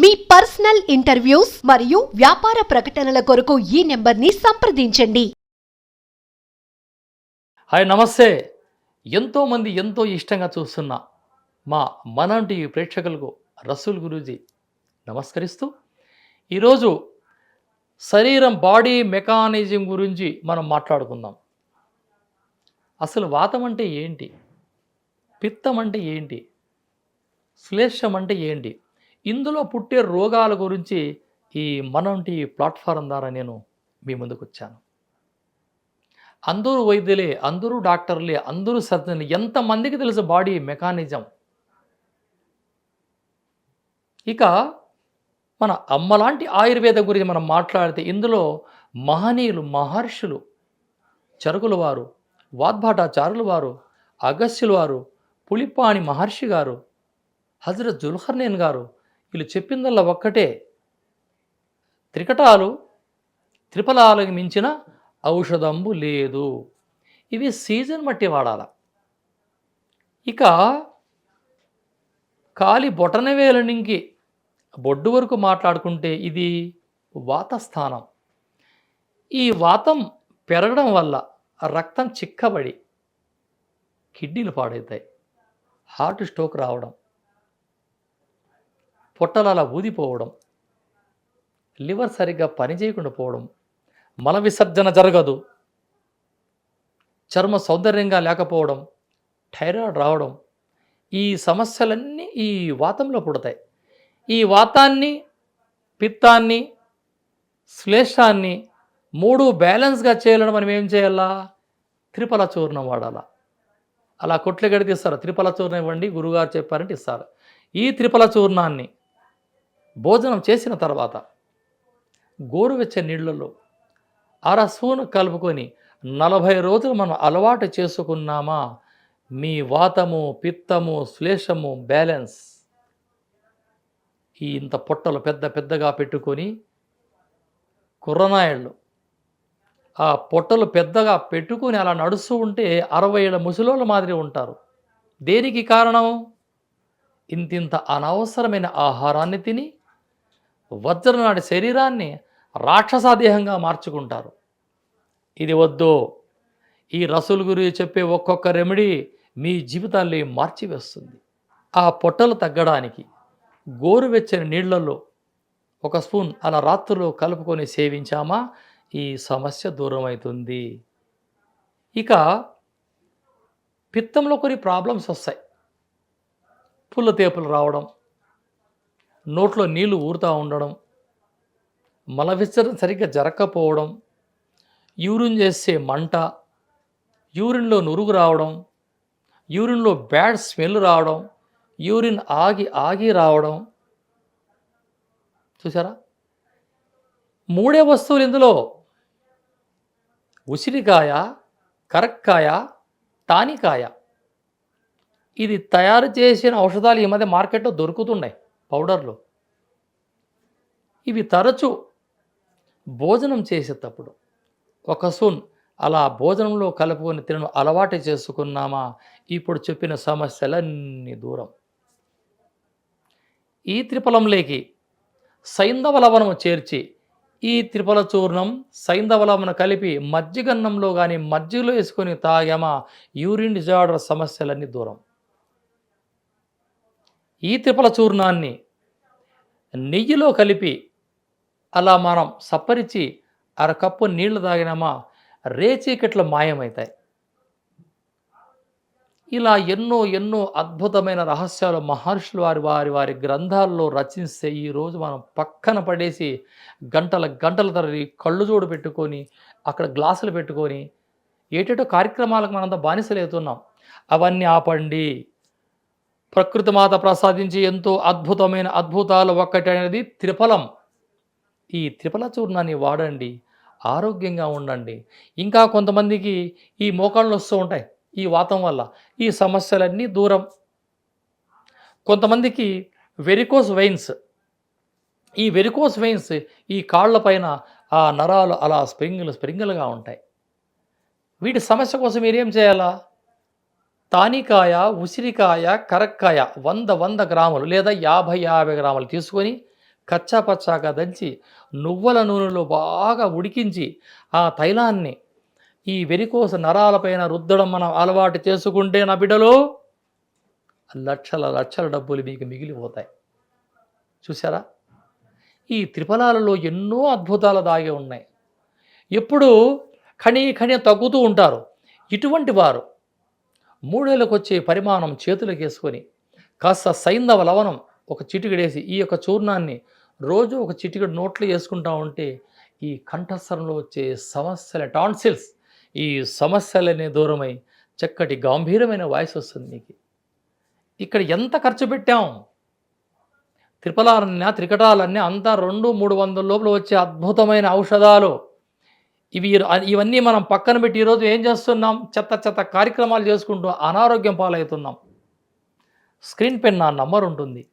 మీ personal interviews మరియు వ్యాపార ప్రకటనల కొరకు ఈ నెంబర్ని సంప్రదించండి. హాయ్ నమస్తే. ఎంతోమంది ఎంతో ఇష్టంగా చూస్తున్న మా మనంటి ప్రేక్షకులకు రసూల్ గురూజీ నమస్కరిస్తూ ఈరోజు శరీరం బాడీ మెకానిజం గురించి మనం మాట్లాడుకుందాం. అసలు వాతం అంటే ఏంటి? పిత్తం అంటే ఏంటి? శ్లేషం అంటే ఏంటి? ఇందులో పుట్టే రోగాల గురించి ఈ మనంటి ప్లాట్ఫారం ద్వారా నేను మీ ముందుకు వచ్చాను. అందరూ వైద్యులే అందరూ డాక్టర్లే అందరూ సర్జన్లే ఎంతమందికి తెలుసు బాడీ మెకానిజం? ఇక మన అమ్మలాంటి ఆయుర్వేదం గురించి మనం మాట్లాడితే ఇందులో మహనీయులు మహర్షులు చరుకుల వారు వాద్భాటాచారుల వారు అగస్యుల వారు పులిపాణి మహర్షి గారు హజరత్ జుల్హర్నేన్ గారు వీళ్ళు చెప్పిందల్లా ఒక్కటే. త్రికటాలు త్రిఫలాలకు మించిన ఔషధంబు లేదు. ఇవి సీజన్ బట్టి వాడాల. ఇక కాలి బొటనవేల నుంచి బొడ్డు వరకు మాట్లాడుకుంటే ఇది వాతస్థానం. ఈ వాతం పెరగడం వల్ల రక్తం చిక్కబడి కిడ్నీలు పాడవుతాయి హార్ట్ స్ట్రోక్ రావడం. పొట్టలు అలా ఊదిపోవడం లివర్ సరిగ్గా పనిచేయకుండా పోవడం మల విసర్జన జరగదు చర్మ సౌందర్యంగా లేకపోవడం థైరాయిడ్ రావడం ఈ సమస్యలన్నీ ఈ వాతంలో పుడతాయి. ఈ వాతాన్ని పిత్తాన్ని శ్లేషాన్ని మూడు బ్యాలెన్స్గా చేయాలని మనం ఏం చేయాలా? త్రిపల చూర్ణం వాడాలా. అలా కొట్లు గడితే ఇస్తారు త్రిపల చూర్ణం ఇవ్వండి గురుగారు చెప్పారంటే ఇస్తారు. ఈ త్రిపల చూర్ణాన్ని భోజనం చేసిన తర్వాత గోరువెచ్చ నీళ్ళలో అర కలుపుకొని నలభై రోజులు మనం అలవాటు చేసుకున్నామా? మీ వాతము పిత్తము శ్లేషము బ్యాలెన్స్. ఈ ఇంత పొట్టలు పెద్ద పెద్దగా పెట్టుకొని కుర్రనాయళ్ళు ఆ పొట్టలు పెద్దగా పెట్టుకొని అలా నడుస్తూ ఉంటే అరవై ఏళ్ళ ముసలోళ్ళ మాదిరి ఉంటారు. దేనికి కారణం? ఇంతింత అనవసరమైన ఆహారాన్ని తిని వజ్రనాడి శరీరాన్ని రాక్షసాదేహంగా మార్చుకుంటారు. ఇది వద్దు. ఈ రసుల గురించి చెప్పే ఒక్కొక్క రెమెడీ మీ జీవితాన్ని మార్చివేస్తుంది. ఆ పొట్టలు తగ్గడానికి గోరువెచ్చని నీళ్ళలో ఒక స్పూన్ అలా రాత్రులు కలుపుకొని సేవించామా? ఈ సమస్య దూరం అవుతుంది ఇక పిత్తంలో కొన్ని ప్రాబ్లమ్స్ వస్తాయి. పుల్ల తేపులు రావడం నోట్లో నీళ్ళు ఊరుతూ ఉండడం మల విసర్జన సరిగ్గా జరగకపోవడం యూరిన్ చేసే మంట యూరిన్లో నురుగు రావడం యూరిన్లో బ్యాడ్ స్మెల్ రావడం యూరిన్ ఆగి ఆగి రావడం. చూసారా మూడే వస్తువులు ఇందులో. ఉసిరికాయ కరక్కాయ తానికాయ. ఇది తయారు చేసిన ఔషధాలు ఈ మధ్య మార్కెట్లో దొరుకుతున్నాయి. పౌడర్లు. ఇవి తరచు భోజనం చేసేటప్పుడు. ఒక సూన్ అలా భోజనంలో కలుపుకొని తినడం అలవాటు చేసుకున్నామా? ఇప్పుడు చెప్పిన సమస్యలన్నీ దూరం. ఈ త్రిఫలంలోకి సైంధవ లవణము చేర్చి ఈ త్రిఫల చూర్ణం సైంధవ లవణం కలిపి మజ్జిగన్నంలో కానీ మజ్జిగలో వేసుకొని తాగామా? యూరిన్ డిజార్డర్ సమస్యలన్నీ దూరం. ఈ త్రిఫల చూర్ణాన్ని నెయ్యిలో కలిపి అలా మనం సప్పరిచి అరకప్పు నీళ్ళు తాగినామా రేచీకట్లు మాయమవుతాయి ఇలా ఎన్నో ఎన్నో అద్భుతమైన రహస్యాలు మహర్షులు వారి వారి వారి గ్రంథాల్లో రచిస్తే ఈరోజు మనం పక్కన పడేసి గంటల గంటల తరలి కళ్ళు చూడు పెట్టుకొని అక్కడ గ్లాసులు పెట్టుకొని ఏటేటో కార్యక్రమాలకు మనంతా బానిసలవుతున్నాం. అవన్నీ ఆపండి. ప్రకృతి మాత ప్రసాదించి ఎంతో అద్భుతమైన అద్భుతాలు ఒక్కటి అనేది త్రిఫలం. ఈ త్రిఫల చూర్ణాన్ని వాడండి ఆరోగ్యంగా ఉండండి. ఇంకా కొంతమందికి ఈ మోకాళ్ళు వస్తూ ఉంటాయి ఈ వాతం వల్ల. ఈ సమస్యలన్నీ దూరం. కొంతమందికి వెరికోస్ వెయిన్స్. ఈ వెరికోస్ వెయిన్స్ ఈ కాళ్ళ పైన ఆ నరాలు అలా స్ప్రింగులు స్ప్రింగులుగా ఉంటాయి. వీటి సమస్య కోసం మీరేం చేయాలా? తానికాయ ఉసిరికాయ కరక్కాయ వంద వంద గ్రాములు లేదా యాభై యాభై గ్రాములు తీసుకొని కచ్చా పచ్చాగా దంచి నువ్వుల నూనెలో బాగా ఉడికించి ఆ తైలాన్ని ఈ వెరికోస నరాలపైన రుద్దడం మనం అలవాటు చేసుకుంటే నా బిడ్డలు లక్షల లక్షల డబ్బులు మీకు మిగిలిపోతాయి. చూసారా ఈ త్రిఫలాలలో ఎన్నో అద్భుతాలు దాగి ఉన్నాయి. ఎప్పుడు ఖణి ఖణి తగ్గుతూ ఉంటారు. ఇటువంటి వారు మూడేళ్ళకు వచ్చే పరిమాణం చేతులకు వేసుకొని కాస్త సైంధవ లవణం ఒక చిటికడేసి ఈ యొక్క చూర్ణాన్ని రోజు ఒక చిటికడు నోట్లో వేసుకుంటా ఉంటే ఈ కంఠస్వరంలో వచ్చే సమస్యల టాన్సిల్స్ ఈ సమస్యలనే దూరమై చక్కటి గంభీరమైన వాయిస్ వస్తుంది మీకు ఇక్కడ ఎంత ఖర్చు పెట్టాం? త్రిపలాలన్నా త్రికటాలన్నీ అంతా రెండు మూడు వందల లోపల వచ్చే అద్భుతమైన ఔషధాలు. ఇవి ఇవన్నీ మనం పక్కన పెట్టి ఈరోజు ఏం చేస్తున్నాం? చెత్త చెత్త కార్యక్రమాలు చేసుకుంటూ అనారోగ్యం పాలవుతున్నాం. స్క్రీన్ పెన్ నా నంబర్ ఉంటుంది.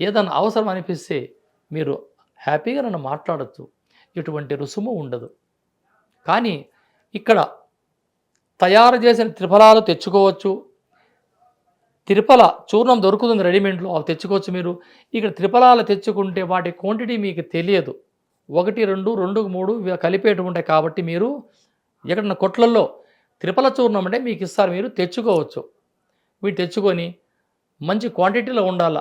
ఏదైనా అవసరం అనిపిస్తే మీరు హ్యాపీగా నన్ను మాట్లాడచ్చు. ఎటువంటి రుసుము ఉండదు. కానీ ఇక్కడ తయారు చేసిన త్రిఫలాలు తెచ్చుకోవచ్చు. త్రిఫల చూర్ణం దొరుకుతుంది రెడీమేడ్లో అవి తెచ్చుకోవచ్చు మీరు. ఇక్కడ త్రిఫలాలు తెచ్చుకుంటే వాటి క్వాంటిటీ మీకు తెలియదు. ఒకటి రెండు రెండు మూడు కలిపేటు ఉంటాయి కాబట్టి మీరు ఎక్కడన్నా కొట్లల్లో త్రిపల చూర్ణం అంటే మీకు ఇస్తారు మీరు తెచ్చుకోవచ్చు. వీటి తెచ్చుకొని మంచి క్వాంటిటీలో ఉండాల.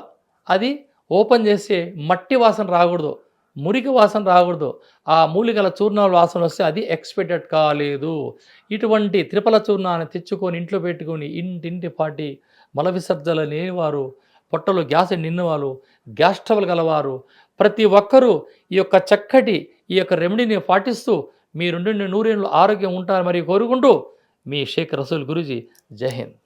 అది ఓపెన్ చేస్తే మట్టి వాసన రాకూడదు మురికి వాసన రాకూడదు. ఆ మూలికల చూర్ణాల వాసన వస్తే అది ఎక్స్పెక్టెడ్ కాలేదు. ఇటువంటి త్రిపల చూర్ణాన్ని తెచ్చుకొని ఇంట్లో పెట్టుకొని ఇంటింటి పాటి మల విసర్జన లేనివారు పొట్టలో గ్యాస్ నిన్నవారు గ్యాస్ ట్రబుల్ గలవారు ప్రతి ఒక్కరూ ఈ యొక్క చక్కటి ఈ యొక్క రెమెడీని పాటిస్తూ మీ రెండు నూరేళ్ళు ఆరోగ్యం ఉంటారని మరి కోరుకుంటూ మీ షేక్ రసూల్ గురుజీ. జై హింద్.